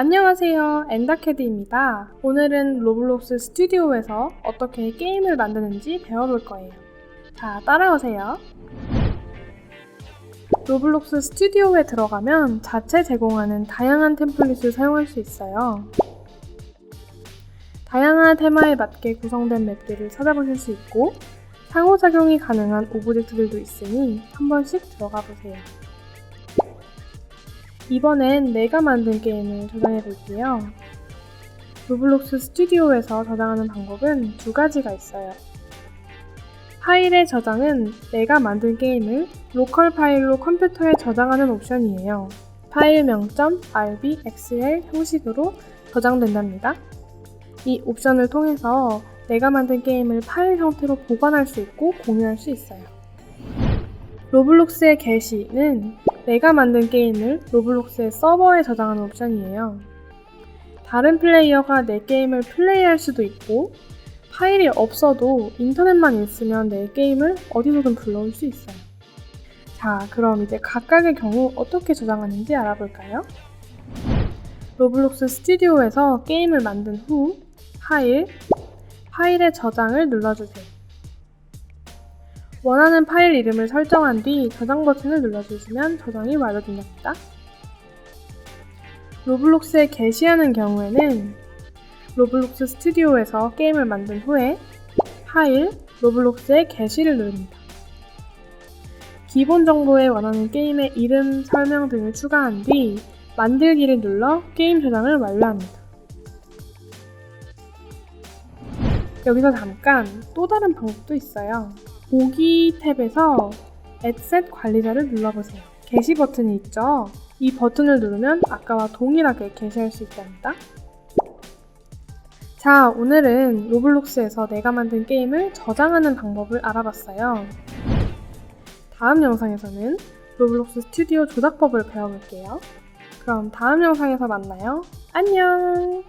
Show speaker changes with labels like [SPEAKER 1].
[SPEAKER 1] 안녕하세요. 엔다캐드입니다. 오늘은 로블록스 스튜디오에서 어떻게 게임을 만드는지 배워볼 거예요. 자, 따라오세요. 로블록스 스튜디오에 들어가면 자체 제공하는 다양한 템플릿을 사용할 수 있어요. 다양한 테마에 맞게 구성된 맵들을 찾아보실 수 있고 상호작용이 가능한 오브젝트들도 있으니 한 번씩 들어가 보세요. 이번엔 내가 만든 게임을 저장해 볼게요. 로블록스 스튜디오에서 저장하는 방법은 두 가지가 있어요. 파일의 저장은 내가 만든 게임을 로컬 파일로 컴퓨터에 저장하는 옵션이에요. 파일명 .rb, xl 형식으로 저장된답니다. 이 옵션을 통해서 내가 만든 게임을 파일 형태로 보관할 수 있고 공유할 수 있어요. 로블록스의 게시는 내가 만든 게임을 로블록스의 서버에 저장하는 옵션이에요. 다른 플레이어가 내 게임을 플레이할 수도 있고 파일이 없어도 인터넷만 있으면 내 게임을 어디서든 불러올 수 있어요. 자, 그럼 이제 각각의 경우 어떻게 저장하는지 알아볼까요? 로블록스 스튜디오에서 게임을 만든 후 파일, 파일의 저장을 눌러주세요. 원하는 파일 이름을 설정한 뒤 저장 버튼을 눌러주시면 저장이 완료됩니다. 로블록스에 게시하는 경우에는 로블록스 스튜디오에서 게임을 만든 후에 파일, 로블록스에 게시를 누릅니다. 기본 정보에 원하는 게임의 이름, 설명 등을 추가한 뒤 만들기를 눌러 게임 저장을 완료합니다. 여기서 잠깐 또 다른 방법도 있어요. 보기 탭에서 앱셋 관리자를 눌러보세요. 게시 버튼이 있죠? 이 버튼을 누르면 아까와 동일하게 게시할 수 있답니다. 자, 오늘은 로블록스에서 내가 만든 게임을 저장하는 방법을 알아봤어요. 다음 영상에서는 로블록스 스튜디오 조작법을 배워볼게요. 그럼 다음 영상에서 만나요. 안녕!